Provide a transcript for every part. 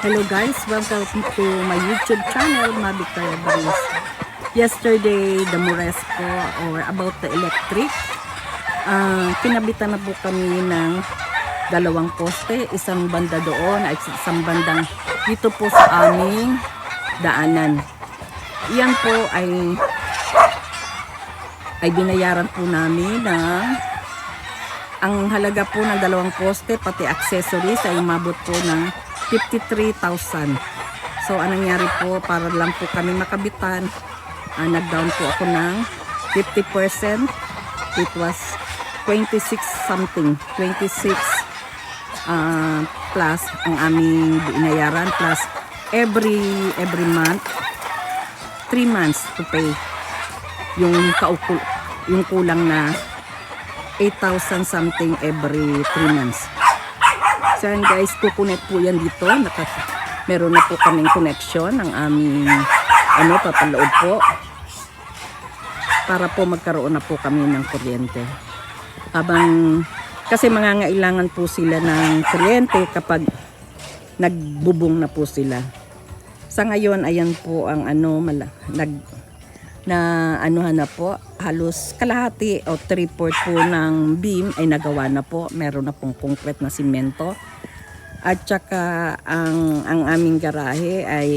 Hello guys, welcome to my YouTube channel, Mabi Kaya Baris. Yesterday, the Moresco or about the electric, ah, kinabitan na po kami ng dalawang poste, isang banda doon at isang bandang dito po sa aming daanan. Yan po ay ay binayaran po namin ng ang halaga po ng dalawang poste pati accessories ay umabot po ng 53,000. So anong nangyari po para lang po kami makabitan, ah, nag-down po ako ng 50%. It was 26 something, 26 ah, plus ang aming binayaran plus every every month 3 months to pay yung kaukul yung kulang na 8,000 something every 3 months. Yan guys, kukunet po yan dito. Naka, meron na po kaming connection ng aming ano, papaloob po. Para po magkaroon na po kami ng kuryente. Habang, kasi mangangailangan po sila ng kuryente kapag nagbubong na po sila. Sa ngayon, ayan po ang ano, mala, nag, na anuhan na po, halos kalahati o 3 po ng beam ay nagawa na po. Meron na pong concrete na simento. At saka ang, ang aming garahe ay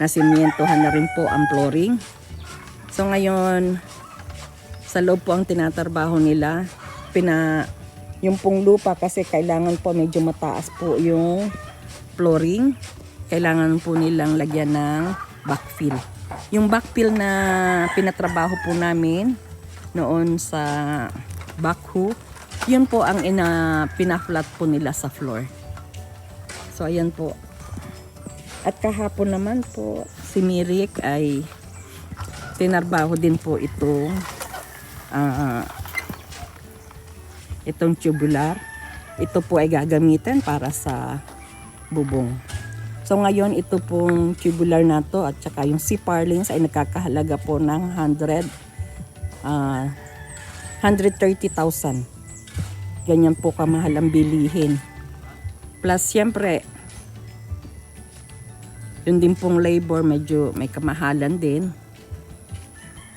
nasimentohan na rin po ang flooring. So ngayon, sa loob po ang tinatrabaho nila. Pina, yung pong lupa kasi kailangan po medyo mataas po yung flooring. Kailangan po nilang lagyan ng backfill. Yung backfill na pinatrabaho po namin noon sa backhoe, yun po ang ina, pinaflat po nila sa floor. So ayan po. At kahapon naman po, si Mirik ay tinarbaho din po itong ah, itong tubular. Ito po ay gagamitin para sa bubong. So ngayon ito pong tubular na to at saka yung C-Parlings ay nagkakahalaga po ng 100 ah 130,000. Ganyan po kamahal ang bilihin. Plus siyempre yun din pong labor medyo may kamahalan din.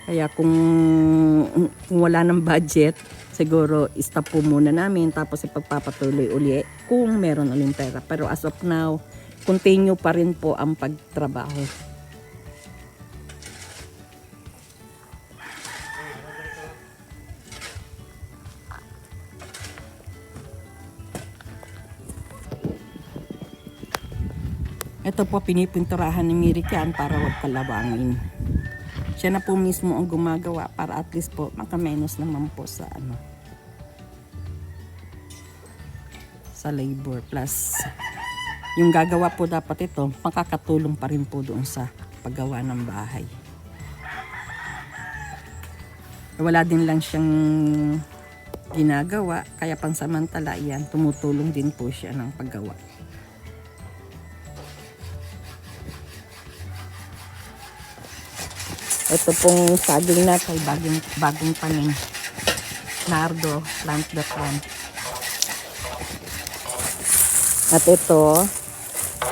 Kaya kung, kung wala ng budget, siguro stop po muna namin tapos ipagpapatuloy uli kung meron uling pera. Pero as of now, continue pa rin po ang pagtrabaho. Ito po pinipinturahan ni Mirikan para wag kalawangin. Siya na po mismo ang gumagawa para at least po makamenos naman po sa ano sa labor plus yung gagawa po dapat ito makakatulong pa rin po doon sa paggawa ng bahay. Wala din lang siyang ginagawa kaya pansamantala yan tumutulong din po siya ng paggawa. Ito pong saging na kay bagong, bagong tanim. Nardo, plant the plant. At ito,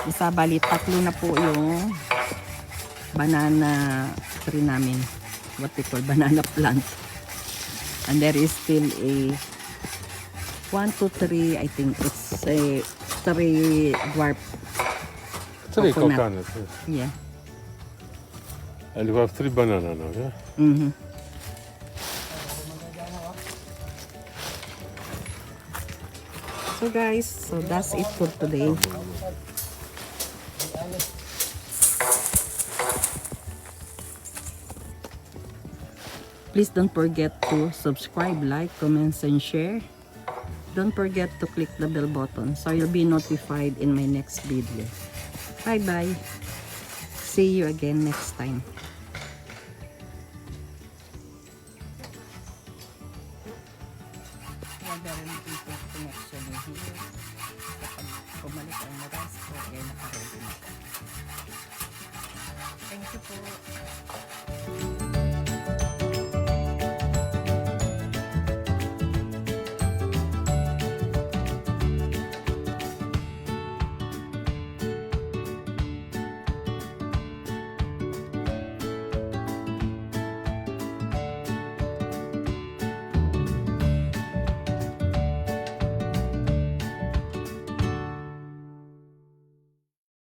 isa bali tatlo na po yung banana tree namin. What we call banana plant. And there is still a 1, 2, 3, I think it's a 3 dwarf. Three Coconut. coconut. yes. Yeah. And you have three banana now, yeah? Mhm. So guys, so that's it for today. Please don't forget to subscribe, like, comments, and share. Don't forget to click the bell button so you'll be notified in my next video. Bye-bye. See you again next time. Thank you po.